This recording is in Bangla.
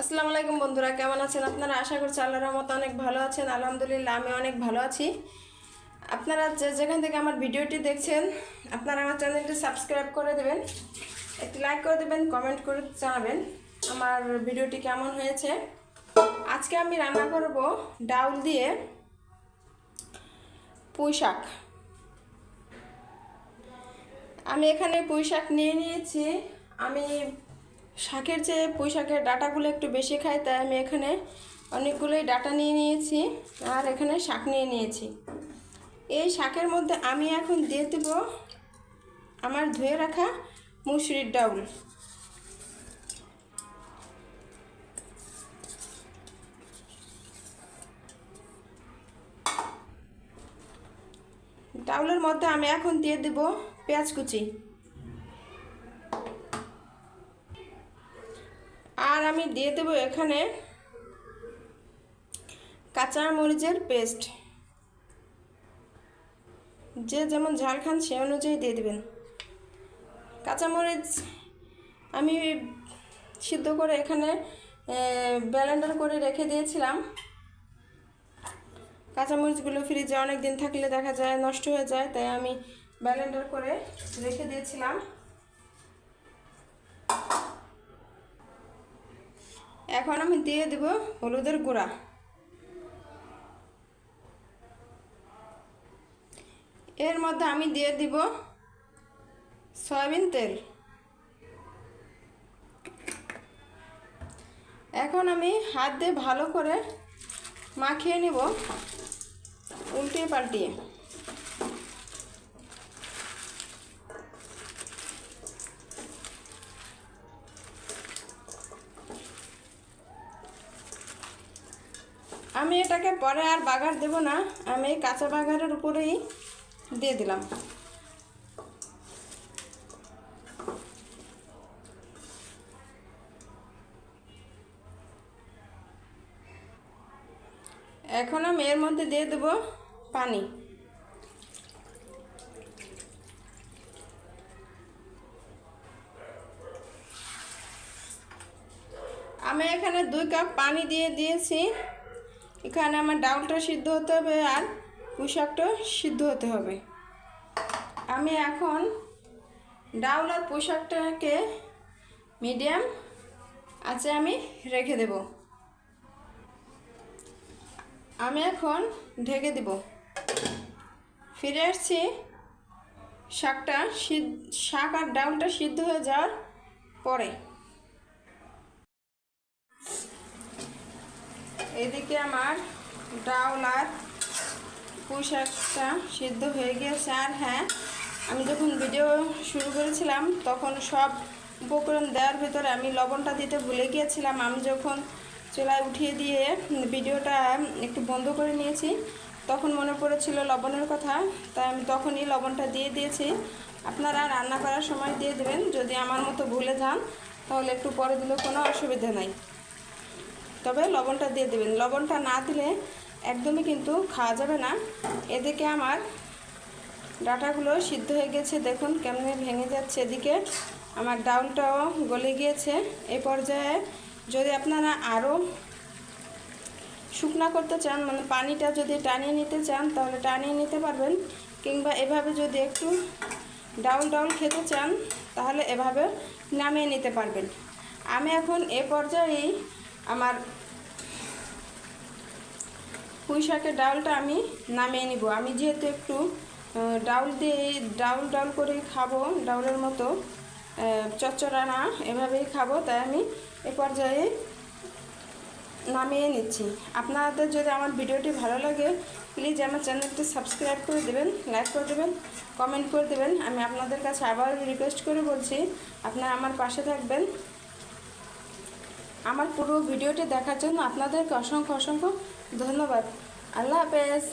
আসসালামু আলাইকুম বন্ধুরা, কেমন আছেন আপনারা? আশা করছি আল্লাহর রহমত অনেক ভালো আছেন। আলহামদুলিল্লাহ, আমি অনেক ভালো আছি। আপনারা যে যেখান থেকে আমার ভিডিওটি দেখছেন, আপনারা আমার চ্যানেলটি সাবস্ক্রাইব করে দেবেন। একটি লাইক করে দেবেন, কমেন্ট করে জানাবেন আমার ভিডিওটি কেমন হয়েছে। আজকে আমি রান্না করব ডাউল দিয়ে পুঁই শাক। আমি এখানে পুঁই শাক নিয়ে নিয়েছি। আমি শাকের যে পুঁই শাকের ডাটাগুলো একটু বেশি খাই, তাই আমি এখানে অনেকগুলোই ডাটা নিয়ে নিয়েছি আর এখানে শাক নিয়ে নিয়েছি। এই শাকের মধ্যে আমি এখন দিয়ে দেব আমার ধুয়ে রাখা মুসুরির ডাউল। ডাউলের মধ্যে আমি এখন দিয়ে দেব পেঁয়াজ কুচি আর আমি দিয়ে দেবো এখানে কাঁচা মরিচের পেস্ট। যে যেমন ঝাল খান সে অনুযায়ী দিয়ে দেবেন। কাঁচামরিচ আমি সিদ্ধ করে এখানে ব্যালেন্ডার করে রেখে দিয়েছিলাম। কাঁচামরিচগুলো ফ্রিজে অনেক দিন থাকলে দেখা যায় নষ্ট হয়ে যায়, তাই আমি ব্যালেন্ডার করে রেখে দিয়েছিলাম। এখন আমি দিয়ে দেব হলুদের গুঁড়া। এর মধ্যে আমি দিয়ে দিব সয়াবিন তেল। এখন আমি হাত দিয়ে ভালো করে মাখিয়ে নিব, উল্টিয়ে পাল্টিয়ে। আমি এটাকে পরে আর বাগার দেব না, আমি এই কাঁচা বাগারের উপরেই দিয়ে দিলাম। এখন আমি এর মধ্যে দিয়ে দেব পানি। আমি এখানে দুই কাপ পানি দিয়ে দিয়েছি। এখানে আমার ডাউলটা সিদ্ধ হতে হবে আর পোশাকটা সিদ্ধ হতে হবে। আমি এখন ডাউল আর পোশাকটাকে মিডিয়াম আছে আমি রেখে দেব। আমি এখন ঢেকে দেব। ফিরে আসছি, শাকটা শাক আর ডাউলটা সিদ্ধ হয়ে যাওয়ার পরে। এদিকে আমার ডাউল আর পুঁই শাকটা সিদ্ধ হয়ে গিয়েছে। আর হ্যাঁ আমি যখন ভিডিও শুরু করেছিলাম, তখন সব উপকরণ দেওয়ার ভিতরে আমি লবণটা দিতে ভুলে গিয়েছিলাম। আমি যখন চুলায় উঠিয়ে দিয়ে ভিডিওটা একটু বন্ধ করে নিয়েছি, তখন মনে পড়েছিল লবণের কথা। তাই আমি তখনই লবণটা দিয়ে দিয়েছি। আপনারা রান্না করার সময় দিয়ে দেবেন। যদি আমার মতো ভুলে যান, তাহলে একটু পরে দিলে কোনো অসুবিধা নাই। তবে লবণটা দিয়ে দেবেন। লবণটা না দিলে একদমই কিন্তু খাওয়া যাবে না। এদিকে আমার ডাটাগুলো সিদ্ধ হয়ে গেছে। দেখুন কেমনে ভেঙে যাচ্ছে এদিকে। আমার ডাউলটাও গলে গিয়েছে। এ পর্যায়ে যদি আপনারা আরও শুকনা করতে চান মানে পানিটা যদি টানিয়ে নিতে চান, তাহলে টানিয়ে নিতে পারবেন। কিংবা এভাবে যদি একটু ডাউল ডাউল খেতে চান, তাহলে এভাবে নামিয়ে নিতে পারবেন। আমি এখন এ পর্যায়েই আমার পুঁই শাকের ডাউলটা আমি নামিয়ে নিব। আমি যেহেতু একটু ডাউল দিয়ে ডাউল ডাউল করে খাব, ডাউলের মতো চচ্চড়া না এভাবেই খাব, তাই আমি এ পর্যায়ে নামিয়ে নিচ্ছি। আপনাদের যদি আমার ভিডিওটি ভালো লাগে প্লিজ আমার চ্যানেলটি সাবস্ক্রাইব করে দেবেন লাইক করে দেবেন কমেন্ট করে দেবেন। আমি আপনাদের কাছে আবার রিকোয়েস্ট করে বলছি, আপনারা আমার পাশে থাকবেন। আমার পুরো ভিডিওটি দেখার জন্য আপনাদেরকে অসংখ্য অসংখ্য ধন্যবাদ। আল্লাহ হাফেজ।